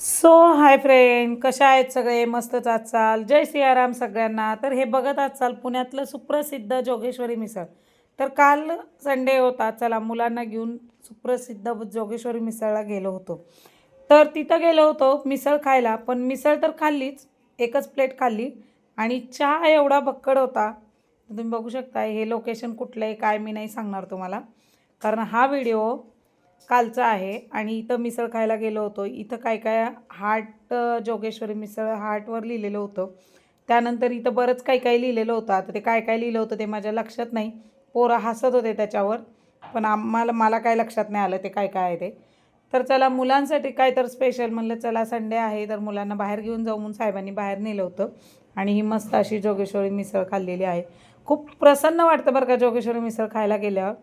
So hi friend कशा आहेत सगळे? मस्तच आजचाल. जय सियाराम सगळ्यांना. तर हे बघत आजचाल पुण्यातलं सुप्रसिद्ध जोगेश्वरी मिसळ. तर काल संडे होता. चला मुलांना घेऊन सुप्रसिद्ध जोगेश्वरी मिसळला गेलो होतो. तर तिथं गेलो होतो मिसळ खायला. पण मिसळ तर खाल्लीच. एकच प्लेट खाल्ली. आणि चहा एवढा भक्कड होता. तुम्ही बघू शकता हे लोकेशन कुठलं आहे काय मी नाही सांगणार तुम्हाला. कारण हा व्हिडिओ कालचा आहे आणि इथं मिसळ खायला गेलो होतो. इथं काय काय हाट जोगेश्वरी मिसळ हाटवर लिहिलेलं होतं. त्यानंतर इथं बरंच काही काही लिहिलेलं होतं. आता ते काय काय लिहिलं होतं ते माझ्या लक्षात नाही. पोरं हसत होते त्याच्यावर. पण आम्हाला मला काय लक्षात नाही आलं ते काय काय आहे ते. तर चला मुलांसाठी काय तर स्पेशल म्हणलं चला संडे आहे तर मुलांना बाहेर घेऊन जाऊ म्हणून साहेबांनी बाहेर नेलं होतं. आणि ही मस्त अशी जोगेश्वरी मिसळ खाल्लेली आहे. खूप प्रसन्न वाटतं बरं का जोगेश्वरी मिसळ खायला गेल्यावर.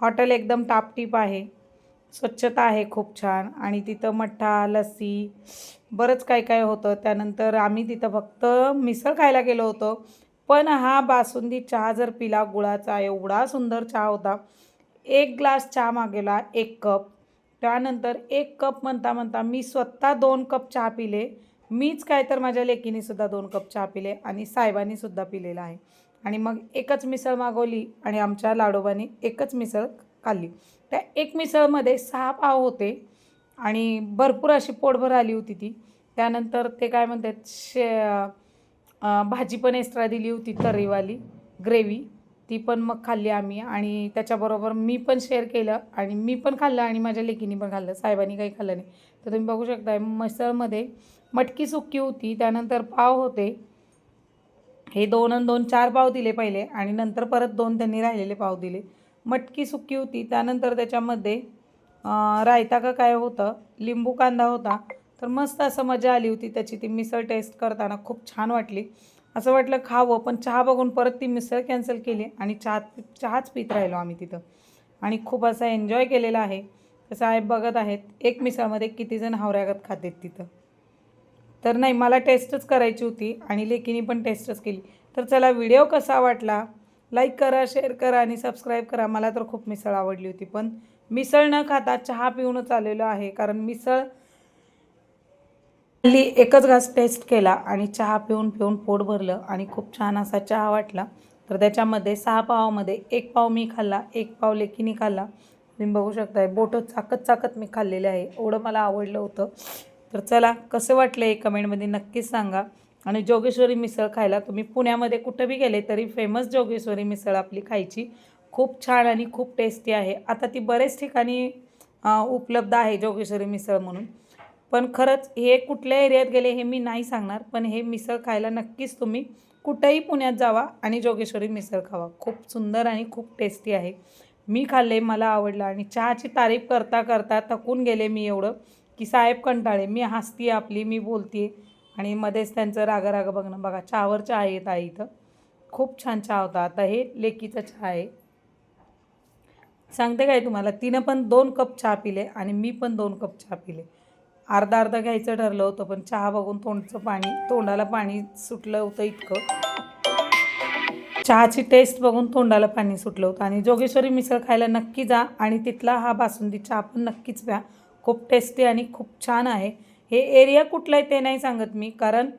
हॉटेल एकदम टापटीप आहे. स्वच्छता आहे खूप छान. आणि तिथं मठ्ठा लस्सी बरंच काय काय होतं. त्यानंतर आम्ही तिथं फक्त मिसळ खायला गेलो होतो. पण हा बासुंदी चहा जर पिला गुळाचा एवढा सुंदर चहा होता. एक ग्लास चहा मागेला एक कप. त्यानंतर एक कप म्हणता म्हणता मी स्वतः दोन कप चहा पिले. मीच काय तर माझ्या लेकीनीसुद्धा दोन कप चहा पिले आणि साहेबांनीसुद्धा पिलेला आहे. आणि मग एकच मिसळ मागवली आणि आमच्या लाडोबांनी एकच मिसळ खाल्ली त्या एक मिसळमध्ये सहा पाव होते आणि भरपूर अशी पोटभर आली होती ती. त्यानंतर ते काय म्हणतात शे भाजी पण एक्स्ट्रा दिली होती तर्रीवाली ग्रेव्ही ती पण मग खाल्ली आम्ही आणि त्याच्याबरोबर मी पण शेअर केलं आणि मी पण खाल्लं आणि माझ्या लेकीनी पण खाल्लं. साहेबांनी काही खाल्लं नाही. तर तुम्ही बघू शकता मिसळमध्ये मटकी सुक्की होती त्यानंतर पाव होते. हे दोन आणि दोन चार पाव दिले पहिले आणि नंतर परत दोन त्यांनी राहिलेले पाव दिले. मटकी सुकी होती. त्यानंतर त्याच्यामध्ये रायता का काय होतं? लिंबू कांदा होता. तर मस्त असं मजा आली होती त्याची. ती मिसळ टेस्ट करताना खूप छान वाटली. असं वाटलं खावं पण चहा बघून परत ती मिसळ कॅन्सल केली आणि चहा चहाच पित राहिलो आम्ही तिथं. आणि खूप असं एन्जॉय केलेला आहे. तसं आहे बघत आहेत. एक मिसळमध्ये कितीजण हावऱ्यागत खातेत तिथं. तर नाही मला टेस्टच करायची होती आणि लेकीनी पण टेस्टच केली. तर चला व्हिडिओ कसा वाटला? लाईक करा शेअर करा आणि सबस्क्राईब करा. मला तर खूप मिसळ आवडली होती पण मिसळ न खाता चहा पिऊनच आलेलो आहे कारण मिसळ हल्ली एकच घास टेस्ट केला आणि चहा पिऊन पिऊन पोट भरलं आणि खूप छान असा चहा वाटला. तर त्याच्यामध्ये सहा पावामध्ये एक पाव मी खाल्ला एक पाव लेकीनी खाल्ला. तुम्ही बघू शकताय बोटं चाकत चाकत मी खाल्लेले आहे. एवढं मला आवडलं होतं. तर चला कसं वाटलं हे कमेंटमध्ये नक्कीच सांगा. आणि जोगेश्वरी मिसळ खायला तुम्ही पुण्यामध्ये कुठं बी गेले तरी फेमस जोगेश्वरी मिसळ आपली खायची. खूप छान आणि खूप टेस्टी आहे. आता ती बरेच ठिकाणी उपलब्ध आहे जोगेश्वरी मिसळ म्हणून. पण खरंच हे कुठल्या एरियात गेले हे मी नाही सांगणार पण हे मिसळ खायला नक्कीच तुम्ही कुठंही पुण्यात जावा आणि जोगेश्वरी मिसळ खावा. खूप सुंदर आणि खूप टेस्टी आहे. मी खाल्ले मला आवडलं आणि चहाची तारीफ करता करता थकून गेले मी एवढं की साहेब कंटाळे मी हसती आपली मी बोलते आणि मध्येच त्यांचं रागा रागा बघणं बघा चहावर चहा येत आहे इथं. खूप छान चहा होता. आता हे लेकीचा चहा आहे. सांगते काय तुम्हाला? तिनं पण दोन कप चहा पिले आणि मी पण दोन कप चहा पिले. अर्धा अर्धा घ्यायचं ठरलं होतं पण चहा बघून तोंडचं पाणी तोंडाला पाणी सुटलं होतं इतकं. चहाची टेस्ट बघून तोंडाला पाणी सुटलं होतं. आणि जोगेश्वरी मिसळ खायला नक्की जा आणि तिथला हा बासुंदी चहा पण नक्कीच प्या. खूप टेस्टी आणि खूप छान आहे. हे एरिया कुठलं आहे ते नाही सांगत मी कारण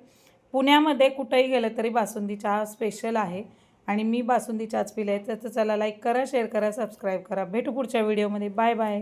पुण्यामध्ये कुठंही गेलं तरी बासुंदी चहा स्पेशल आहे. आणि मी बासुंदी चहाच पिले तर चला लाईक करा शेअर करा सबस्क्राईब करा. भेटू पुढच्या व्हिडिओमध्ये बाय बाय